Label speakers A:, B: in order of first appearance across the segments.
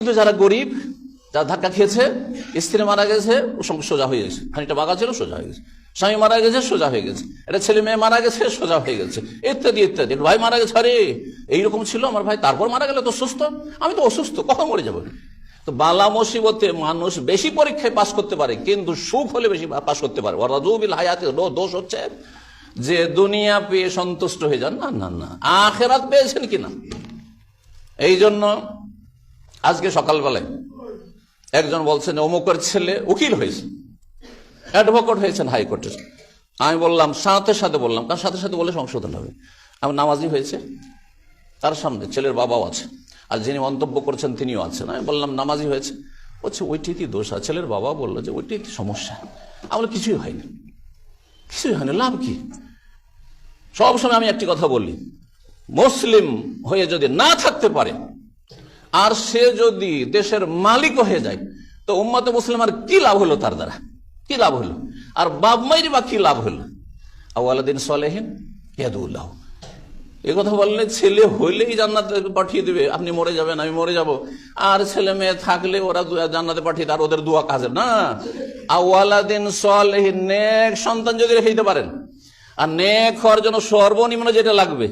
A: কিন্তু যারা গরিব, যারা ধাক্কা খেয়েছে, স্ত্রী মারা গেছে সোজা হয়ে গেছে। খানিকটা বাঁকা ছিল, সোজা হয়ে গেছে। স্বামী মারা গেছে, সোজা হয়ে গেছে। একটা ছেলে মেয়ে মারা গেছে, সোজা হয়ে গেছে। ইত্যাদি ইত্যাদি। ভাই মারা গেছে, আরে, এইরকম ছিল আমার ভাই। তারপর মারা গেলে তো সুস্থ আমি তো অসুস্থ, কখন মরে যাব তো বালা মুসিবতে মানুষ বেশি পরীক্ষায় পাশ করতে পারে, কিন্তু সুখ হলে বেশি পাশ করতে পারে। ওরাজুবিল হায়াতে দোষ হচ্ছে যে দুনিয়া পেয়ে সন্তুষ্ট হয়ে যান। না না না। আখেরাত পেয়েছেন কিনা? এই জন্য আজকে সকালবেলায় একজন বলছেন, অমুকের ছেলে উকিল হয়েছে অ্যাডভোকেট হয়েছেন হাইকোর্টের আমি বললাম, সাথে সাথে বললাম, কারণ সাথে সাথে বলে সংশোধন হবে। আমি নামাজি হয়েছে, তার সামনে ছেলের বাবাও আছে, আর যিনি মন্তব্য করছেন তিনিও আছেন। আমি বললাম, নামাজি হয়েছে। বলছে ওইটিতেই দোষ? আছে ছেলের বাবা বলল যে ওইটাই সমস্যা। আমার কিছুই হয়নি। কিছুই হয়নি, লাভ কি? সবসময় আমি একটি কথা বলি, মুসলিম হয়ে যদি না থাকতে পারে আর সে যদি দেশের মালিক হয়ে যায়, তো উম্মাতে মুসলিম আর কি লাভ হলো তার দ্বারা? কি লাভ হলো? আর বাপ মাইর বা কি লাভ হলো? আওয়ালাদিন সালেহিন ইয়াদুল্লাহ এ কথা বললে ছেলে হইলেই জান্নাতে পাঠিয়ে দিবে, আপনি মরে যাবেন, আমি মরে যাব। আর ছেলে মেয়ে থাকলে ওরা জান্নাতে পাঠিয়ে তার ওদের দুয়া কাজে না আওয়ালাদিন সালেহিন নেক সন্তান যদি রেখে দিতে পারেন, আর নেক হওয়ার জন্য সর্বনিম্ন যেটা লাগবে,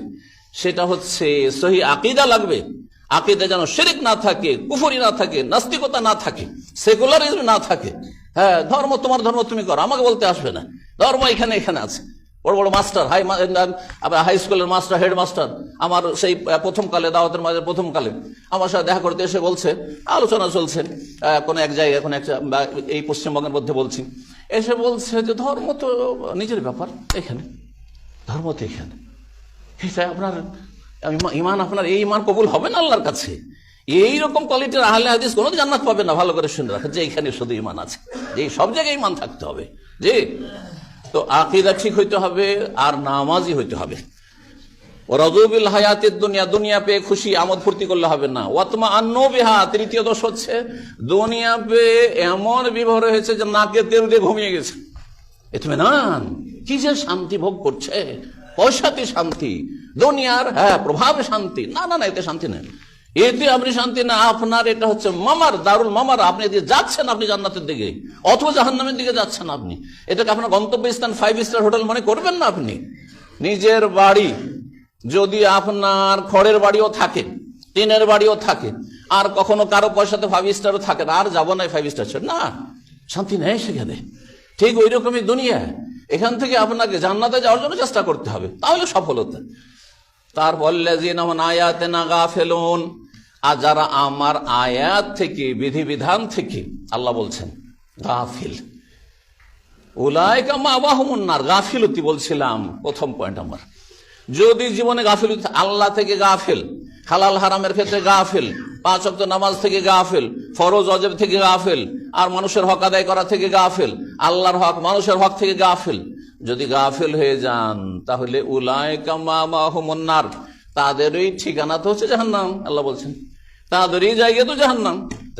A: সেটা হচ্ছে সহি আকিদা লাগবে। আকিদা যেন শিরিক না থাকে কুফরি না থাকে নাস্তিকতা না থাকে সেকুলারিজম না থাকে। হ্যাঁ ধর্ম তোমার ধর্ম তুমি করো আমাকে বলতে আসবে না। ধর্ম এখানে এখানে আছে। বড় বড় মাস্টার হাই হাই স্কুলের মাস্টার হেড মাস্টার আমার সেই আহ, প্রথম কালে দাওয়াতের মাঝে প্রথম কালে আমার সাথে দেখা করতে এসে বলছে আলোচনা চলছে কোনো এক জায়গায় কোনো একটা এই পশ্চিমবঙ্গের মধ্যে বলছি। এসে বলছে যে ধর্ম তো নিজের ব্যাপার এখানে। ধর্ম তো এখানে। আপনার ইমান আপনার, এই ইমান কবুল হবে না আল্লাহর কাছে? এইরকম কোয়ালিটির আহলে হাদিস কোনো জান্নাত পাবে না। ভালো করে শুনে রাখেন যে এইখানে শুধু ইমান আছে। যে সব জায়গায় ইমান থাকতে হবে। যে তো আকিদা ঠিক হইতে হবে, আর নামাজি হইতে হবে। রজুবিল হায়াতের দুনিয়া দুনিয়া পেয়ে খুশি, আমোদ ফুর্তি করলে হবে না। ওয়াতমা আন্ন বেহা, তৃতীয় দোষ হচ্ছে, দুনিয়া পেয়ে এমন বিভোর হয়েছে যে নাকে তেল দিয়ে ঘুমিয়ে গেছে। ইতমেনান কি যে শান্তি ভোগ করছে? পয়সাতে শান্তি। দুনিয়ার হ্যাঁ প্রভাবে শান্তি। না না না, এতে শান্তি নেই। এতে আপনি শান্তি না, আপনার এটা হচ্ছে মামার, দারুল মামার। আপনি এদিকে যাচ্ছেন, আপনি জান্নাতের দিকে। অথবা জাহান্নামের দিকে যাচ্ছেন আপনি। এটাকে আপনার গন্তব্য স্থান ফাইভ স্টার হোটেল মনে করবেন না আপনি? নিজের বাড়ি, যদি আপনার খড়ের বাড়িও থাকে, টিনের বাড়িও থাকে, আর কখনো কারও পয়সাতে ফাইভ স্টারও থাকে না, আর যাব না ফাইভ স্টার না, শান্তি নেই সেখানে। ঠিক ওই রকমই দুনিয়া। এখান থেকে আপনাকে জান্নাতে যাওয়ার জন্য চেষ্টা করতে হবে। তাহলে সফলতা। তারপর আয়াতে না গা ফেলুন আর যারা আমার আয়াত থেকে, বিধিবিধান থেকে, আল্লাহ বলছেন, গাফিল। উলায়কা মা বাহমুন্নার গাফিলতি বলছিলাম, প্রথম পয়েন্ট আমার যদি জীবনে গাফিল আল্লাহ থেকে গাফিল, হালাল হারামের ক্ষেত্রে গাফিল, পাঁচ অক্ট নামাজ থেকে গাফিল, ফরজ অজেব থেকে গাফিল, আর মানুষের হক আদায় করা থেকে গাফিল, আল্লাহর হক, মানুষের হক থেকে গাফিল যদি গাফিল হয়ে যান, তাহলে উলায়কা মা বাহমুন্নার তাদেরই ঠিকানা তো হচ্ছে জাহান্নাম, আল্লাহ বলছেন। তাদেরই জায়গা তো জাহান্নাম।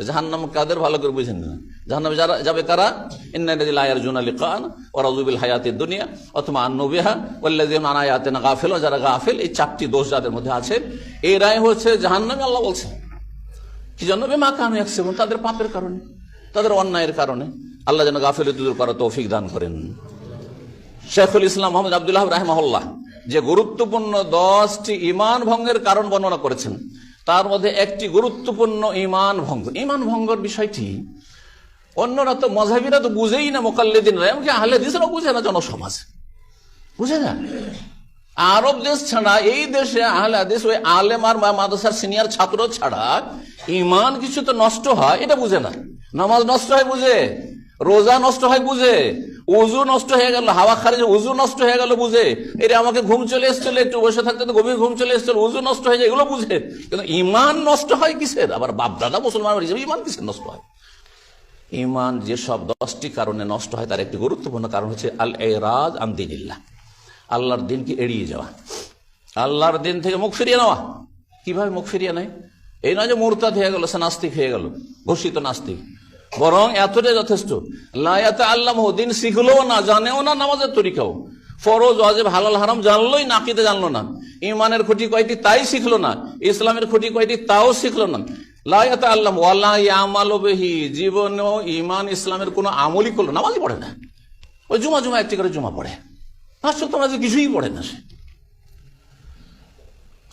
A: জাহান্নাম কাদের ভালো করে বুঝেন না। জাহান্নামে যারা যাবে কারা? ইন্নাদিল আয়ার জুন আলী খান ওরাজুবিল হায়াতের দুনিয়া অথবা আন্নবিহা ওল্লাদিন আনায়াতে না গাফেল, যারা গাফেল, এই চারটি দোষ যাদের মধ্যে আছে, এরাই হচ্ছে জাহান্নামে, আল্লাহ বলছেন। কি জন্য? বেমা কানু তাদের পাপের কারণে, তাদের অন্যায়ের কারণে। আল্লাহ যেন গাফেল দূর করা তৌফিক দান করেন। শেখুল ইসলাম মোহাম্মদ আবদুল্লাহ রাহমাহুল্লাহ যে গুরুত্বপূর্ণ দশটি ইমান ভঙ্গের কারণ বর্ণনা করেছেন, তার মধ্যে একটি গুরুত্বপূর্ণ ইমান ভঙ্গ। ইমান ভঙ্গর বিষয়টি অন্যরা তো মজাবিরা তো বুঝেই না মোকাল্লিদিন এমনকি আহলে দিসরাও বুঝে না জনসমাজ। বুঝে না? আরব দেশ ছাড়া, এই দেশে আহলে হাদিস ওই আলেম আর মাদ্রাসার সিনিয়র ছাত্র ছাড়া ইমান কিছু তো নষ্ট হয়, এটা বুঝে না। নামাজ নষ্ট হয় বুঝে, রোজা নষ্ট হয় বুঝে উজু নষ্ট হয়ে গেল, হাওয়া খারিজ উজু নষ্ট হয়ে গেল বুঝে। এটা আমাকে ঘুম চলে এসছিল, একটু বসে থাকতে তো গভীর ঘুম চলে এসছিল উজু নষ্ট হয়ে যায়, এগুলো বুঝে। কিন্তু ইমান নষ্ট হয় কিসের? আবার বাপদাদা মুসলমান হিসেবে ইমান কিসের নষ্ট হয়? ইমান যেসব দশটি কারণে নষ্ট হয়, তার একটি গুরুত্বপূর্ণ কারণ হচ্ছে আল এরাজ আন্দিনিল্লাহ। আল্লাহর দিনকে এড়িয়ে যাওয়া। আল্লাহর দিন থেকে মুখ ফিরিয়ে নেওয়া। কীভাবে মুখ ফিরিয়ে নেয়? এই নয় যে মোরতাদ হয়ে গেল, সে নাস্তিক হয়ে গেল, ঘোষিত নাস্তিক। বরং এতটাই যথেষ্ট। লায়াতে আল্লাহ দিন শিখলেও না, জানেও না, নামাজের তরিকাও। ফরজ, ওয়াজেব, হালাল, হারাম জানলোই নাকিতে জানলো না। ইমানের খুঁটি কয়টি তাই শিখলো না, ইসলামের খুঁটি কয়টি তাও শিখলো না। লায়াত আল্লাহ ওয়াল্লাহ ইয়ামাল বেহি, জীবন ও ইমান ইসলামের কোনো আমলই করল নামাজই পড়ে না। ওই জুমা জুমা, একটি করে জুমা পড়ে। আসল তোমার কিছুই পড়ে না সে।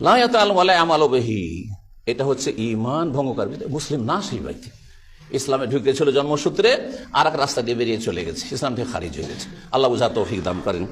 A: লায়াত আল্লাহ আমাল বেহি, এটা হচ্ছে ইমান ভঙ্গকার। মুসলিম না সেই ব্যক্তি। ইসলামে ঢুকেছিল জন্মসূত্রে আর এক রাস্তা দিয়ে বেরিয়ে চলে গেছে। ইসলাম থেকে খারিজ হয়ে গেছে। আল্লাহ বুঝা তৌফিক দাম করেন।